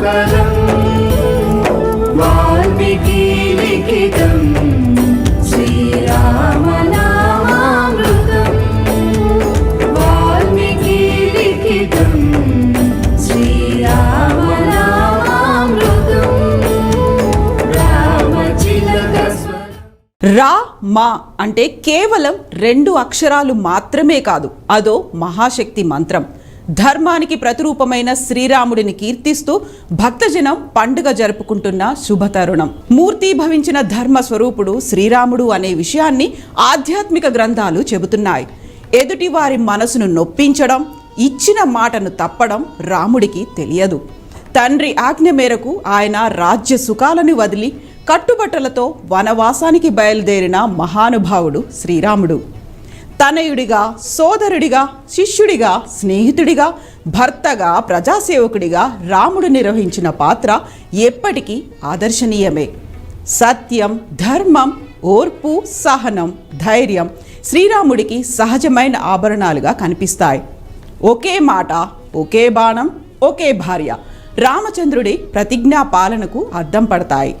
శుభకరం వాల్మీకి లిఖితం శ్రీరామనామామృతం. రా మా అంటే కేవలం రెండు అక్షరాలు మాత్రమే కాదు అదో మహాశక్తి మంత్రం. ధర్మానికి ప్రతిరూపమైన శ్రీరాముడిని కీర్తిస్తూ భక్తజనం పండుగ జరుపుకుంటున్న శుభతరుణం. మూర్తీభవించిన ధర్మ స్వరూపుడు శ్రీరాముడు అనే విషయాన్ని ఆధ్యాత్మిక గ్రంథాలు చెబుతున్నాయి. ఎదుటి వారి మనసును నొప్పించడం ఇచ్చిన మాటను తప్పడం రాముడికి తెలియదు. తండ్రి ఆజ్ఞ మేరకు ఆయన రాజ్య సుఖాలను వదిలి కట్టుబట్టలతో వనవాసానికి బయలుదేరిన మహానుభావుడు శ్రీరాముడు. తనయుడిగా సోదరుడిగా శిష్యుడిగా స్నేహితుడిగా భర్తగా ప్రజాసేవకుడిగా రాముడు నిర్వహించిన పాత్ర ఎప్పటికీ ఆదర్శనీయమే. సత్యం ధర్మం ఓర్పు సహనం ధైర్యం శ్రీరాముడికి సహజమైన ఆభరణాలుగా కనిపిస్తాయి. ఒకే మాట ఒకే బాణం ఒకే భార్య రామచంద్రుడి ప్రతిజ్ఞా పాలనకు అద్దం పడతాయి.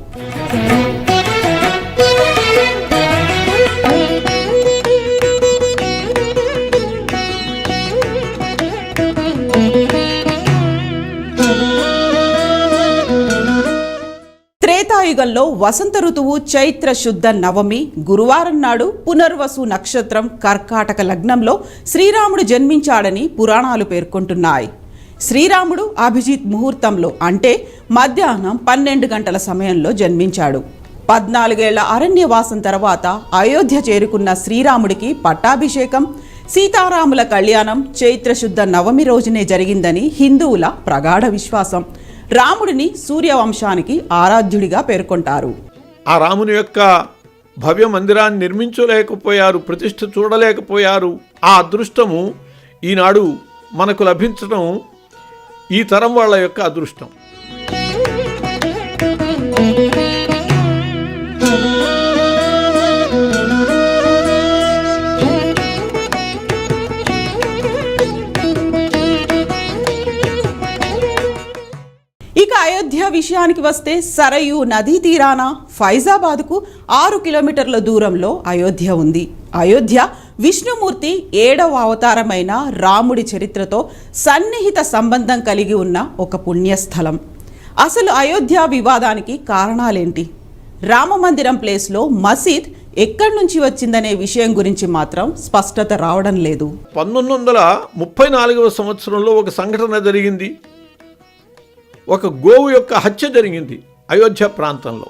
త్రేతాయుగంలో వసంత ఋతువు చైత్ర శుద్ధ నవమి గురువారం నాడు పునర్వసు నక్షత్రం కర్కాటక లగ్నంలో శ్రీరాముడు జన్మించాడని పురాణాలు పేర్కొంటున్నాయి. శ్రీరాముడు అభిజిత్ ముహూర్తంలో అంటే మధ్యాహ్నం పన్నెండు గంటల సమయంలో జన్మించాడు. పద్నాలుగేళ్ళ అరణ్యవాసం తర్వాత అయోధ్య చేరుకున్న శ్రీరాముడికి పట్టాభిషేకం సీతారాముల కళ్యాణం చైత్రశుద్ధ నవమి రోజునే జరిగిందని హిందువుల ప్రగాఢ విశ్వాసం. రాముడిని సూర్యవంశానికి ఆరాధ్యుడిగా పేర్కొంటారు. ఆ రాముని యొక్క భవ్య మందిరాన్ని నిర్మించలేకపోయారు ప్రతిష్ఠ చూడలేకపోయారు. ఆ అదృష్టము ఈనాడు మనకు లభించడం ఈ తరం వాళ్ళ యొక్క అదృష్టం. అయోధ్య విషయానికి వస్తే సరయు నదీ తీరాన ఫైజాబాద్కు ఆరు కిలోమీటర్ల దూరంలో అయోధ్య ఉంది. అయోధ్య విష్ణుమూర్తి ఏడవ అవతారమైన రాముడి చరిత్రతో సన్నిహిత సంబంధం కలిగి ఉన్న ఒక పుణ్యస్థలం. అసలు అయోధ్య వివాదానికి కారణాలేంటి? రామమందిరం ప్లేస్లో మసీద్ ఎక్కడి నుంచి వచ్చిందనే విషయం గురించి మాత్రం స్పష్టత రావడం లేదు. పంతొమ్మిది వందల ముప్పై నాలుగవ సంవత్సరంలో ఒక సంఘటన జరిగింది. ఒక గోవు యొక్క హత్య జరిగింది అయోధ్య ప్రాంతంలో.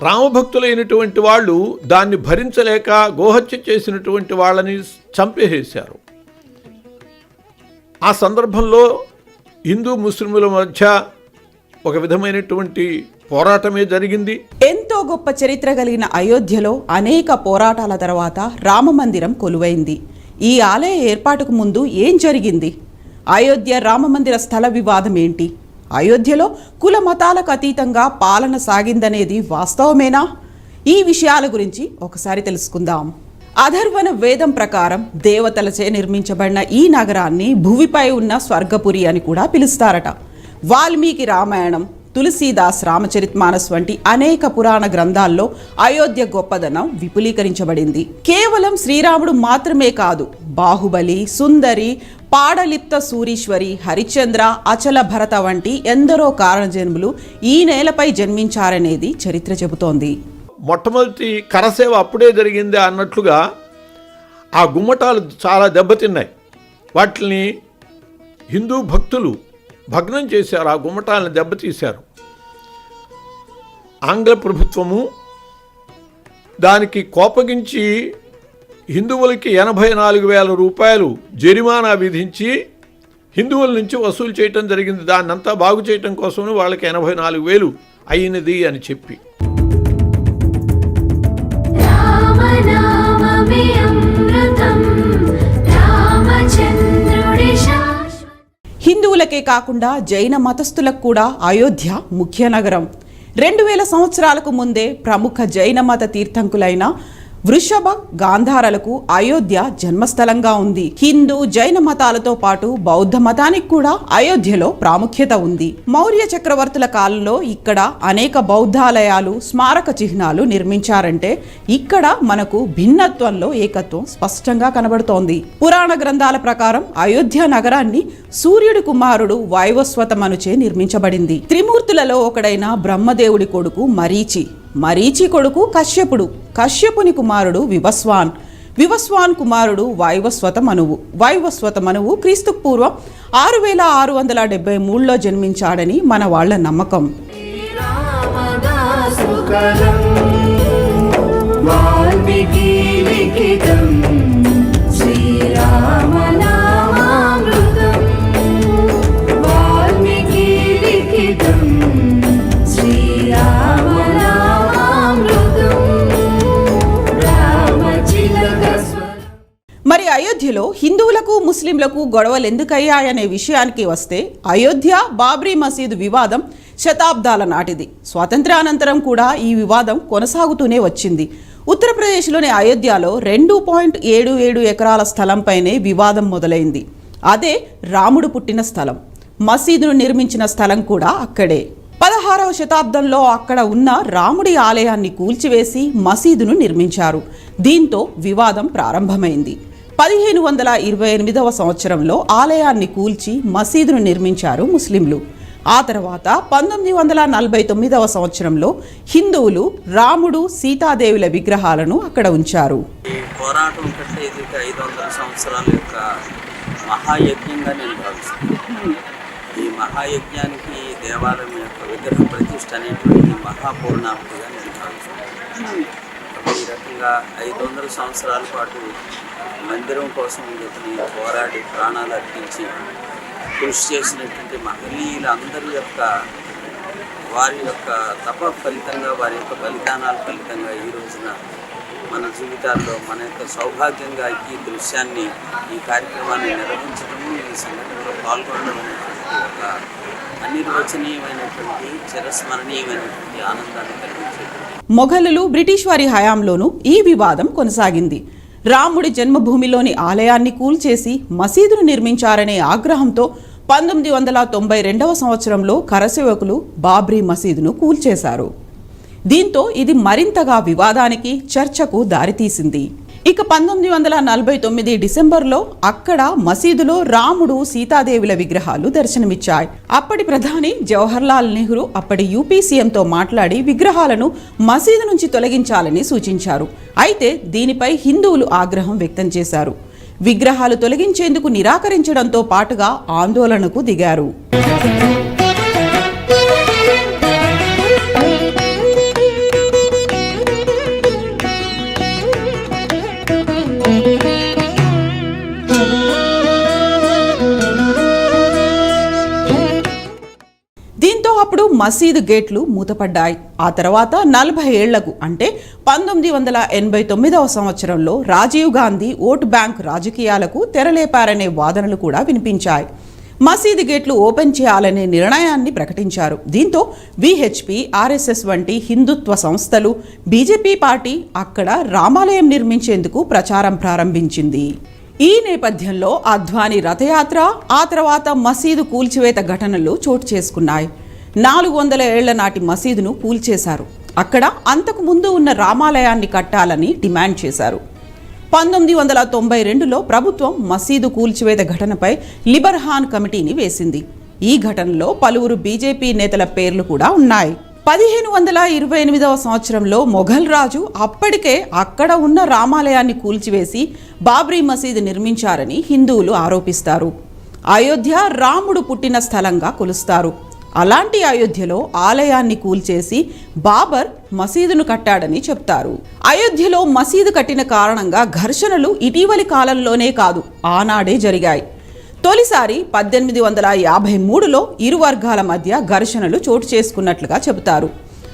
రామభక్తులైనటువంటి వాళ్ళు దాన్ని భరించలేక గోహత్య చేసినటువంటి వాళ్ళని చంపేసేశారు. ఆ సందర్భంలో హిందూ ముస్లింల మధ్య ఒక విధమైనటువంటి పోరాటమే జరిగింది. ఎంతో గొప్ప చరిత్ర కలిగిన అయోధ్యలో అనేక పోరాటాల తర్వాత రామమందిరం కొలువైంది. ఈ ఆలయ ఏర్పాటుకు ముందు ఏం జరిగింది? అయోధ్య రామమందిర స్థల వివాదం ఏంటి? అయోధ్యలో కుల మతాలకు అతీతంగా పాలన సాగిందనేది వాస్తవమేనా? ఈ విషయాల గురించి ఒకసారి తెలుసుకుందాం. అధర్వణ వేదం ప్రకారం దేవతలచే నిర్మించబడిన ఈ నగరాన్ని భూమిపై ఉన్న స్వర్గపురి అని కూడా పిలుస్తారట. వాల్మీకి రామాయణం తులసీదాస్ రామచరిత్మానస్ వంటి అనేక పురాణ గ్రంథాల్లో అయోధ్య గొప్పదనం విపులీకరించబడింది. కేవలం శ్రీరాముడు మాత్రమే కాదు బాహుబలి సుందరి పాడలిప్త సూరీశ్వరి హరిశ్చంద్ర అచల భరత వంటి ఎందరో కారణజన్ములు ఈ నేలపై జన్మించారనేది చరిత్ర చెబుతోంది. మొట్టమొదటి కరసేవ అప్పుడే జరిగింది అన్నట్లుగా ఆ గుమ్మటాలు చాలా దెబ్బతిన్నాయి. వాటిని హిందూ భక్తులు భగ్నం చేశారు ఆ గుమ్మటాలను దెబ్బతీశారు. ఆంగ్ల ప్రభుత్వము దానికి కోపగించి హిందువులకి ఎనభై నాలుగు వేల రూపాయలు జరిమానా విధించి హిందువుల నుంచి వసూలు చేయటం జరిగింది. దాన్నంతా బాగు చేయటం కోసమని వాళ్ళకి ఎనభై నాలుగు వేలు అయినది అని చెప్పి. హిందువులకే కాకుండా జైన మతస్థులకు కూడా అయోధ్య ముఖ్య నగరం రెండు వేల సంవత్సరాలకు ముందే ప్రముఖ జైన మత తీర్థంకులైన వృషభ గాంధారలకు అయోధ్య జన్మస్థలంగా ఉంది. హిందూ జైన మతాలతో పాటు బౌద్ధ మతానికి కూడా అయోధ్యలో ప్రాముఖ్యత ఉంది. మౌర్య చక్రవర్తుల కాలంలో ఇక్కడ అనేక బౌద్ధాలయాలు స్మారక చిహ్నాలు నిర్మించారంటే ఇక్కడ మనకు భిన్నత్వంలో ఏకత్వం స్పష్టంగా కనబడుతోంది. పురాణ గ్రంథాల ప్రకారం అయోధ్య నగరాన్ని సూర్యుడి కుమారుడు వైవస్వతమనుచే నిర్మించబడింది. త్రిమూర్తులలో ఒకడైన బ్రహ్మదేవుడి కొడుకు మరీచి. మరీచి కొడుకు కశ్యపుడు. కశ్యపుని కుమారుడు వివస్వాన్. వివస్వాన్ కుమారుడు వైవస్వత మనువు వైవస్వత మనువు క్రీస్తు పూర్వం ఆరు వేల ఆరు వందల డెబ్బై మూడులో జన్మించాడని మన వాళ్ళ నమ్మకం. వాల్మీకి లిఖితం. అయోధ్యలో హిందువులకు ముస్లింలకు గొడవలు ఎందుకయ్యాయనే విషయానికి వస్తే అయోధ్య బాబ్రీ మసీదు వివాదం శతాబ్దాల నాటిది. స్వాతంత్ర్యానంతరం కూడా ఈ వివాదం కొనసాగుతూనే వచ్చింది. ఉత్తరప్రదేశ్లోని అయోధ్యలో రెండు పాయింట్ ఏడు ఏడు ఎకరాల స్థలంపైనే వివాదం మొదలైంది. అదే రాముడు పుట్టిన స్థలం. మసీదును నిర్మించిన స్థలం కూడా అక్కడే. పదహారవ శతాబ్దంలో అక్కడ ఉన్న రాముడి ఆలయాన్ని కూల్చివేసి మసీదును నిర్మించారు. దీంతో వివాదం ప్రారంభమైంది. పదిహేను వందల ఇరవై ఎనిమిదవ సంవత్సరంలో ఆలయాన్ని కూల్చి మసీదును నిర్మించారు ముస్లింలు. ఆ తర్వాత పంతొమ్మిది వందల నలభై తొమ్మిదవ సంవత్సరంలో హిందువులు రాముడు సీతాదేవుల విగ్రహాలను అక్కడ ఉంచారు. ఈ పోరాటం కంటే ఇది ఐదు వందల సంవత్సరాల యొక్క మహాయజ్ఞంగా నేను ఈ మహాయజ్ఞానికి దేవాలయం యొక్క విగ్రహ ప్రతిష్ట అనేటువంటి మహాపూర్ణాహుతిగా నేను భావిస్తున్నాను. ఈ రకంగా ఐదు వందల సంవత్సరాల పాటు మందిరం కోసం ఇతని పోరాడి ప్రాణాలు అర్పించి కృషి చేసినటువంటి మహనీయులందరి యొక్క వారి యొక్క తప ఫలితంగా వారి యొక్క బలిదానాల ఫలితంగా ఈ రోజున మన జీవితాల్లో మన యొక్క సౌభాగ్యంగా ఈ దృశ్యాన్ని ఈ కార్యక్రమాన్ని నిర్వహించడము ఈ సంఘటనలో పాల్గొనడం అనేటువంటి ఒక అనిర్వచనీయమైనటువంటి చిరస్మరణీయమైనటువంటి ఆనందాన్ని కలిగించేటువంటి మొఘలులు బ్రిటిష్ వారి హయాంలోనూ ఈ వివాదం కొనసాగింది. రాముడి జన్మభూమిలోని ఆలయాన్ని కూల్చేసి మసీదును నిర్మించారనే ఆగ్రహంతో పంతొమ్మిది వందల తొంభై రెండవ సంవత్సరంలో కరసేవకులు బాబ్రీ మసీదును కూల్చేశారు. దీంతో ఇది మరింతగా వివాదానికి చర్చకు దారితీసింది. ఇక పంతొమ్మిది వందల నలభై తొమ్మిది డిసెంబర్లో అక్కడ మసీదులో రాముడు సీతాదేవుల విగ్రహాలు దర్శనమిచ్చాయి. అప్పటి ప్రధాని జవహర్లాల్ నెహ్రూ అప్పటి యూపీ సీఎంతో మాట్లాడి విగ్రహాలను మసీదు నుంచి తొలగించాలని సూచించారు. అయితే దీనిపై హిందువులు ఆగ్రహం వ్యక్తం చేశారు. విగ్రహాలు తొలగించేందుకు నిరాకరించడంతో పాటుగా ఆందోళనకు దిగారు. మసీదు గేట్లు మూతపడ్డాయి. ఆ తర్వాత నలభై ఏళ్ళకు అంటే పంతొమ్మిది వందల ఎనభై తొమ్మిదవ సంవత్సరంలో రాజీవ్ గాంధీ ఓటు బ్యాంక్ రాజకీయాలకు తెరలేపారనే వాదనలు కూడా వినిపించాయి. మసీదు గేట్లు ఓపెన్ చేయాలనే నిర్ణయాన్ని ప్రకటించారు. దీంతో విహెచ్పి ఆర్ఎస్ఎస్ వంటి హిందుత్వ సంస్థలు బీజేపీ పార్టీ అక్కడ రామాలయం నిర్మించేందుకు ప్రచారం ప్రారంభించింది. ఈ నేపథ్యంలో అద్వాని రథయాత్ర ఆ తర్వాత మసీదు కూల్చివేత ఘటనలు చోటు చేసుకున్నాయి. నాలుగు వందల ఏళ్ళ నాటి మసీదును కూల్చేశారు అక్కడ అంతకు ముందు ఉన్న రామాలయాన్ని కట్టాలని డిమాండ్ చేశారు. పంతొమ్మిది వందల తొంభై రెండులో ప్రభుత్వం మసీదు కూల్చివేత ఘటనపై లిబర్హాన్ కమిటీని వేసింది. ఈ ఘటనలో పలువురు బీజేపీ నేతల పేర్లు కూడా ఉన్నాయి. పదిహేను వందల ఇరవై ఎనిమిదవ సంవత్సరంలో మొఘల్ రాజు అప్పటికే అక్కడ ఉన్న రామాలయాన్ని కూల్చివేసి బాబ్రీ మసీదు నిర్మించారని హిందువులు ఆరోపిస్తారు. అయోధ్య రాముడు పుట్టిన స్థలంగా కొలుస్తారు. అలాంటి అయోధ్యలో ఆలయాన్ని కూల్చేసి బాబర్ మసీదును కట్టాడని చెప్తారు. అయోధ్యలో మసీదు కట్టిన కారణంగా ఘర్షణలు ఇటీవలి కాలంలోనే కాదు ఆనాడే జరిగాయి. తొలిసారి పద్దెనిమిది వందల యాభై మూడులో ఇరు వర్గాల మధ్య ఘర్షణలు చోటు చేసుకున్నట్లుగా చెబుతారు.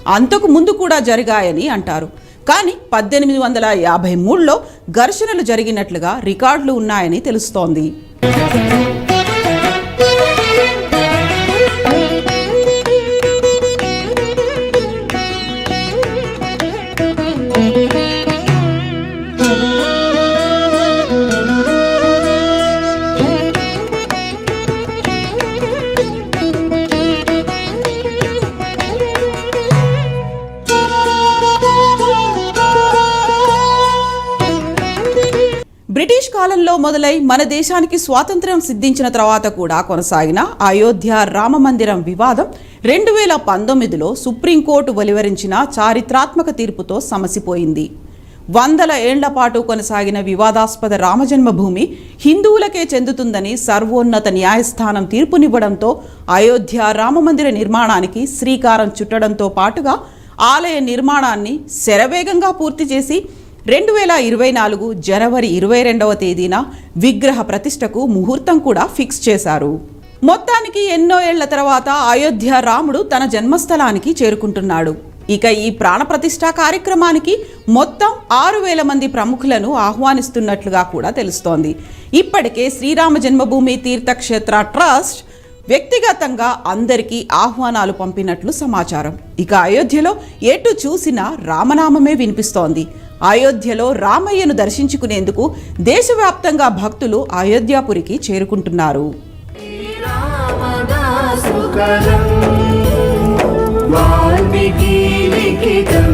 అంతకు ముందు కూడా జరిగాయని అంటారు. కానీ పద్దెనిమిది వందల యాభై మూడులో ఘర్షణలు జరిగినట్లుగా రికార్డులు ఉన్నాయని తెలుస్తోంది. బ్రిటిష్ కాలంలో మొదలై మన దేశానికి స్వాతంత్ర్యం సిద్ధించిన తర్వాత కూడా కొనసాగిన అయోధ్య రామ మందిరం వివాదం రెండు వేల పంతొమ్మిదిలో సుప్రీంకోర్టు వెలువరించిన చారిత్రాత్మక తీర్పుతో సమసిపోయింది. వందల ఏళ్ళ పాటు కొనసాగిన వివాదాస్పద రామజన్మభూమి హిందువులకే చెందుతుందని సర్వోన్నత న్యాయస్థానం తీర్పునివ్వడంతో అయోధ్య రామమందిర నిర్మాణానికి శ్రీకారం చుట్టడంతో పాటుగా ఆలయ నిర్మాణాన్ని శరవేగంగా పూర్తి చేసి రెండు వేల ఇరవై నాలుగు జనవరి ఇరవై రెండవ తేదీన విగ్రహ ప్రతిష్టకు ముహూర్తం కూడా ఫిక్స్ చేశారు. మొత్తానికి ఎన్నో ఏళ్ళ తర్వాత అయోధ్య రాముడు తన జన్మస్థలానికి చేరుకుంటున్నాడు. ఇక ఈ ప్రాణప్రతిష్ఠ కార్యక్రమానికి మొత్తం ఆరు వేల మంది ప్రముఖులను ఆహ్వానిస్తున్నట్లుగా కూడా తెలుస్తోంది. ఇప్పటికే శ్రీరామ జన్మభూమి తీర్థక్షేత్ర ట్రస్ట్ వ్యక్తిగతంగా అందరికీ ఆహ్వానాలు పంపినట్లు సమాచారం. ఇక అయోధ్యలో ఎటు చూసినా రామనామమే వినిపిస్తోంది. అయోధ్యలో రామయ్యను దర్శించుకునేందుకు దేశవ్యాప్తంగా భక్తులు అయోధ్యాపురికి చేరుకుంటున్నారు. వాల్మీకి లిఖితం.